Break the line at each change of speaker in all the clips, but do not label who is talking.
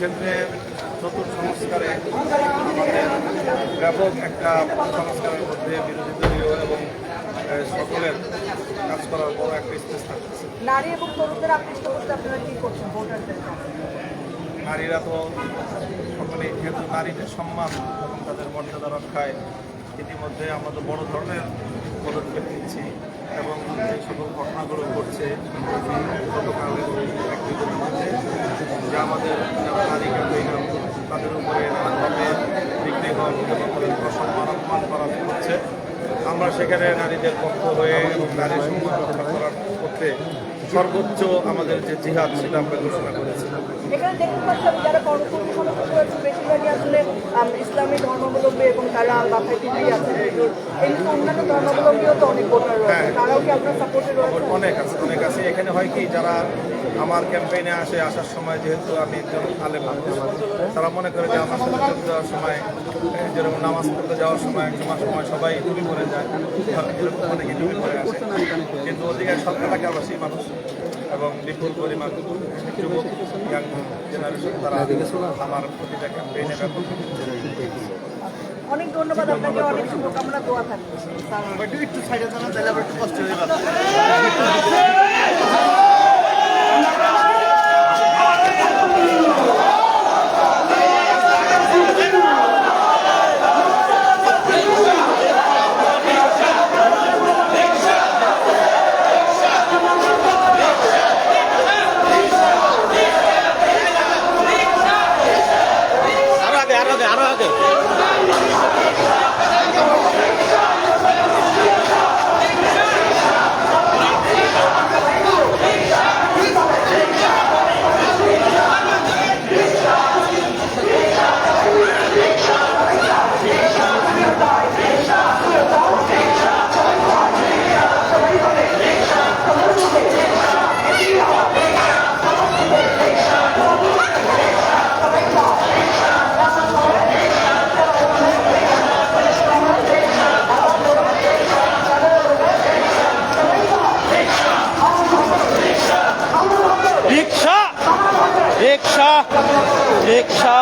ক্ষেত্রে নতুন সংস্কারে আমাদের ব্যাপক একটা সংস্কারের মধ্যে বিরোধী দলীয় এবং সকলের কাজ করার বড় একটা স্পেস থাকতেছে।
নারী এবং তরুণদের আকৃষ্ট করতে আপনারা কি করছেন ভোটারদের?
নারীরা তো সকলে যেহেতু নারীদের সম্মান এবং তাদের মর্যাদা রক্ষায় ইতিমধ্যে আমরা তো বড় ধরনের পদক্ষেপ নিচ্ছি এবং যে সকল ঘটনাগুলো ঘটছে গতকাল যে আমাদের যারা নারী ক্যাম্পেইনার তাদের উপরে নানানভাবে হন এবং তাদের অসম্মান অপমান করা হচ্ছে। আমরা সেখানে নারীদের পক্ষ হয়ে এবং নারীর সম্মান করার পক্ষে সর্বোচ্চ আমাদের যে জিহাদ, সেটা আমরা ঘোষণা করেছি।
এখানে দেখতে পাচ্ছি আমি যারা কর্মসূচি সমর্থন করেছে বেশিরভাগই আসলে ইসলামী ধর্মাবলম্বী এবং তারা মাথায় টুপি আছে এমনি অন্যান্য ধর্মাবলম্বীও তো অনেক ভোটার রয়েছে।
হ্যাঁ।
তারাও কি আপনার সাপোর্টে রয়েছে?
অনেক আছে অনেক আছে। এখানে হয় কি যারা আমার ক্যাম্পেইনে আসে আসার সময় যেহেতু আমি একজন আলেম তারা মনে করে যে আমার সাথে যাওয়ার সময় যেরকম নামাজ পড়তে যাওয়ার সময় একসময় সময় সবাই টুপি পরে যায় এরকম অনেকে টুপি পরে আসে। কিন্তু অধিকাংশ এলাকাবাসী মানুষ এবং বিপুল পরিমাণ যুবক ইয়াং জেনারেশন তারা আমার প্রতিটা ক্যাম্পেইনে ব্যাপক
অনেক ধন্যবাদ আপনাকে অনেক শুভকামনা দোয়া থাকবে।
একটু সাইডে জানা তাহলে আবার একটু কষ্ট হয়ে যাবে। অপেক্ষা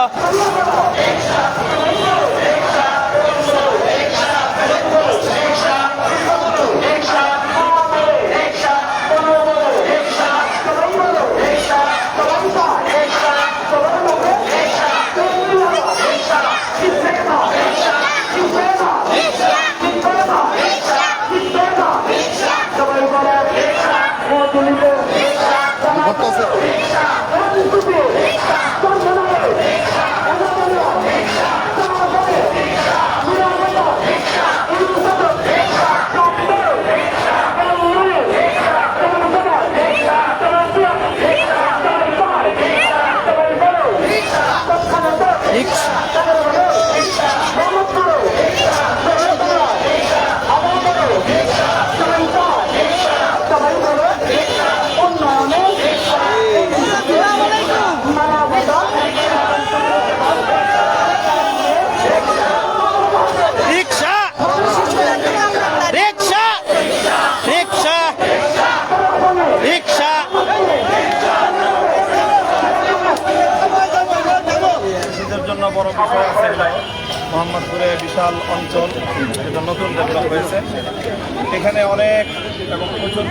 বিষয় মোহাম্মদপুরে বিশাল অঞ্চল, এটা নতুন ডেভেলপ হয়েছে। এখানে অনেক এবং প্রচুর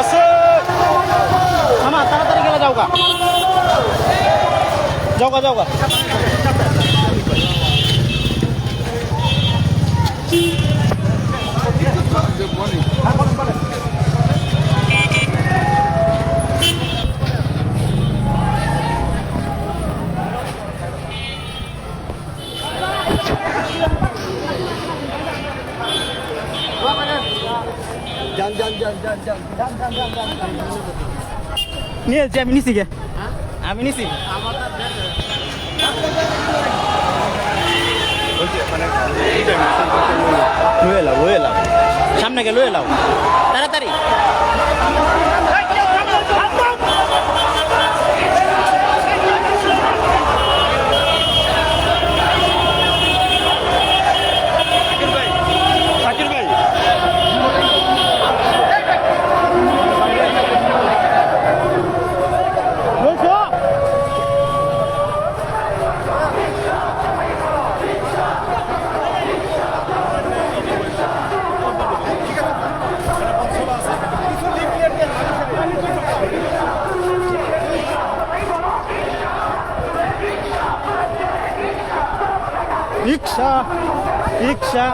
আছে। মামা তাড়াতাড়ি গা নিয়েছি আমি নিছি গে। আমি নিছি। লুয়ে লাও লুয়ে লাও। সামনে গে, লুয়ে লাও। তাড়াতাড়ি। রিক্সা রিক্সা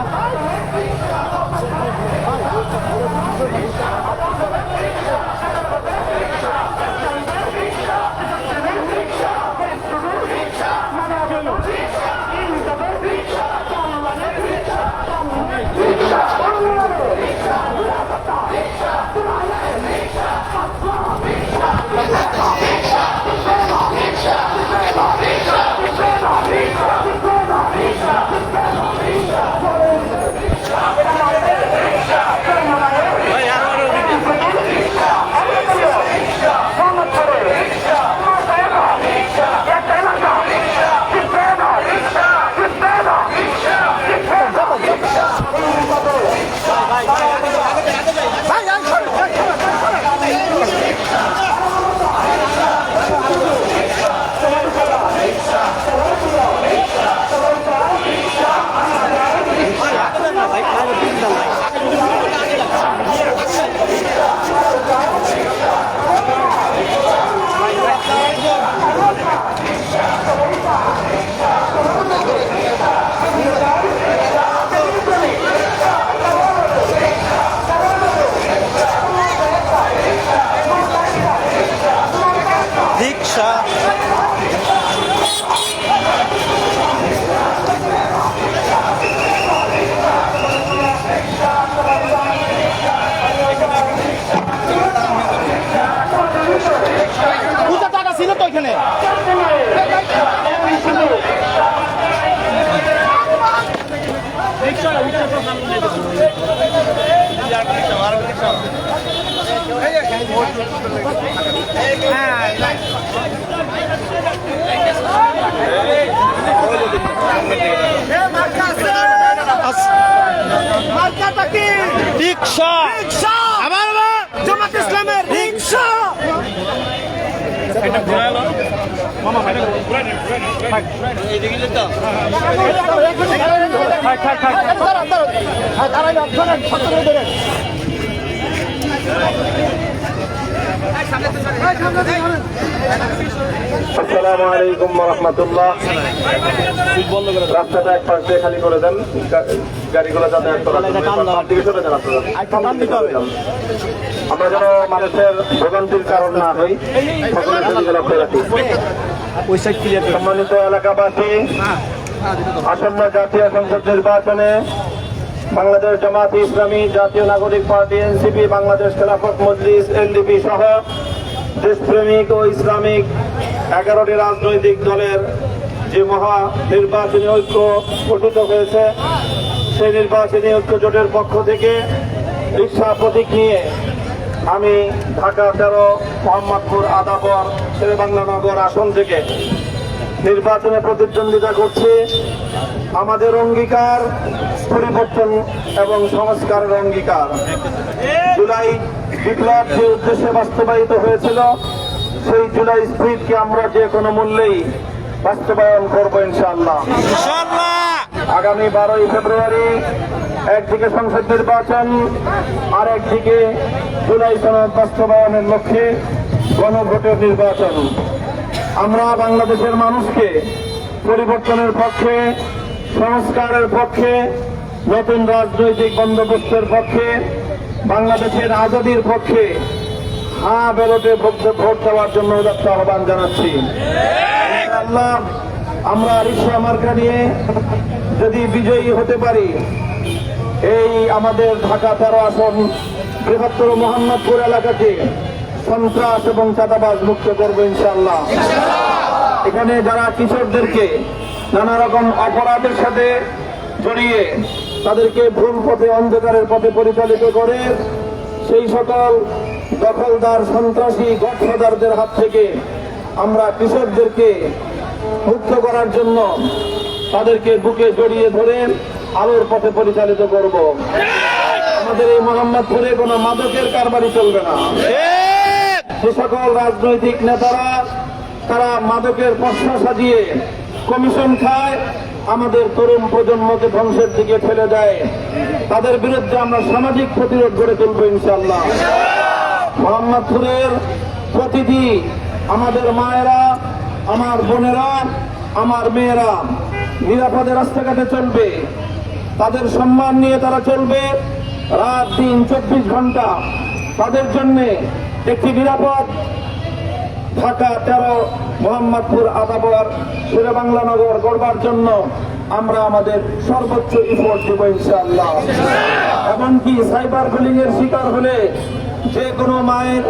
রিক্সা রিক্সা। আবার জামাত ইসলামের রিক্সা।
গাড়িগুলো। আমরা যেন মানুষের কারণ না সম্মানিত এলাকাবাসী আসন্ন জাতীয় সংসদ নির্বাচনে বাংলাদেশ জামাত ইসলামী জাতীয় নাগরিক party NCP, Bangladesh Khelafat Majlis LDP সহ দেশপ্রেমিক ও ইসলামিক এগারোটি রাজনৈতিক দলের যে মহা নির্বাচনী ঐক্য গঠিত হয়েছে, সেই নির্বাচনী ঐক্য জোটের পক্ষ থেকে রিক্সা প্রতীক নিয়ে আমি ঢাকা তেরো, মোহাম্মদপুর, আদাবর, শেরেবাংলা নগর আসন থেকে নির্বাচনে প্রতিদ্বন্দ্বিতা করছি। আমাদের অঙ্গীকার পরিবর্তন এবং সংস্কারের অঙ্গীকার। জুলাই বিপ্লব যে উদ্দেশ্যে বাস্তবায়িত হয়েছিল। সেই জুলাই স্প্রিটকে আমরা যে কোনো মূল্যেই বাস্তবায়ন করব ইনশাআল্লাহ। আগামী বারোই ফেব্রুয়ারি একদিকে সংসদ নির্বাচন আর একদিকে জুলাই সনদ বাস্তবায়নের লক্ষ্যে গণভোটের নির্বাচন। আমরা বাংলাদেশের মানুষকে পরিবর্তনের পক্ষে সংস্কারের পক্ষে, নতুন রাজনৈতিক বন্দোবস্তের পক্ষে, বাংলাদেশের আজাদির পক্ষে হা বেরোতে ভোট দেওয়ার জন্য উদাত্ত আহ্বান জানাচ্ছি। আল্লাহ আমরা রিক্সা মার্কা নিয়ে যদি বিজয়ী হতে পারি, এই আমাদের ঢাকা তেরো আসন বৃহত্তর মোহাম্মদপুর এলাকাকে সন্ত্রাস এবং চাঁদাবাজ মুক্ত করব ইনশাল্লাহ এখানে যারা কিশোরদেরকে নানা রকম অপরাধের সাথে জড়িয়ে তাদেরকে ভুল পথে অন্ধকারের পথে পরিচালিত করে সেই সকল দখলদার সন্ত্রাসী গডফাদারদের হাত থেকে আমরা কৃষকদেরকে মুক্ত করার জন্য তাদেরকে বুকে জড়িয়ে ধরে আলোর পথে পরিচালিত করব। আমাদের এই মোহাম্মদপুরে কোনো মাদকের কারবারি চলবে না। যে সকল রাজনৈতিক নেতারা তারা মাদকের প্রশ্ন সাজিয়ে কমিশন খায়, আমাদের তরুণ প্রজন্মকে ধ্বংসের দিকে ফেলে দেয়। তাদের বিরুদ্ধে আমরা সামাজিক প্রতিরোধ গড়ে তুলব ইনশাল্লাহ মোহাম্মদপুরের প্রতিটি আমাদের মায়েরা, আমার বোনেরা, আমার মেয়েরা নিরাপদে রাস্তাঘাটে চলবে। তাদের সম্মান নিয়ে তারা চলবে। রাত, দিন, চব্বিশ ঘণ্টা তাদের জন্য একটি নিরাপদ ঢাকা তেরো মোহাম্মদপুর আদাবর শেরে বাংলা নগর গড়বার জন্য আমরা আমাদের সর্বোচ্চ ইফোর্ট দেবো ইনশাআল্লাহ। এমনকি সাইবার বুলিং এর শিকার হলে যে কোনো মায়ের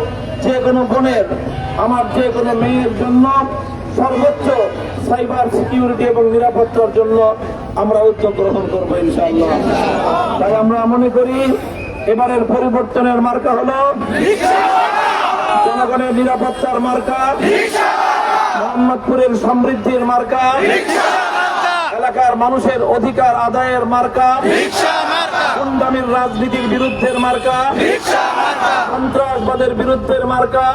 যে কোনো বোনের আমার যে কোনো মেয়ের জন্য সর্বোচ্চ সাইবার সিকিউরিটি এবং নিরাপত্তার জন্য আমরা উদ্যোগ গ্রহণ করব ইনশাআল্লাহ। তাই আমরা মনে করি এবারের পরিবর্তনের মার্কা হলো জনগণের নিরাপত্তার মার্কা। মোহাম্মদপুরের সমৃদ্ধির মার্কা। এলাকার মানুষের অধিকার আদায়ের মার্কা। গুন্ডামির রাজনীতির বিরুদ্ধের মার্কা। সন্ত্রাসবাদের বিরুদ্ধের মার্কা।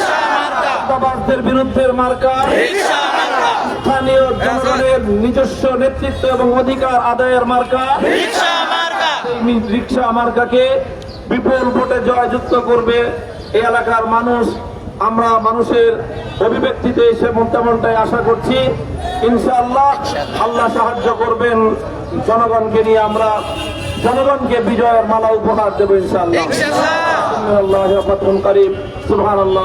চাঁদাবাজদের বিরুদ্ধের মার্কা। স্থানীয় জনগণের নিজস্ব নেতৃত্ব এবং অধিকার আদায়ের মার্কা। রিক্সা মার্কাকে বিপুল ভোটে জয়যুক্ত করবে এলাকার মানুষ। আমরা মানুষের অভিব্যক্তিতে এসে তেমনটাই আশা করছি। ইনশাআল্লাহ আল্লাহ সাহায্য করবেন। জনগণকে নিয়ে আমরা জনগণকে বিজয়ের মালা উপহার দেবো ইনশাআল্লাহ। আল্লাহ করিম। সুহান আল্লাহ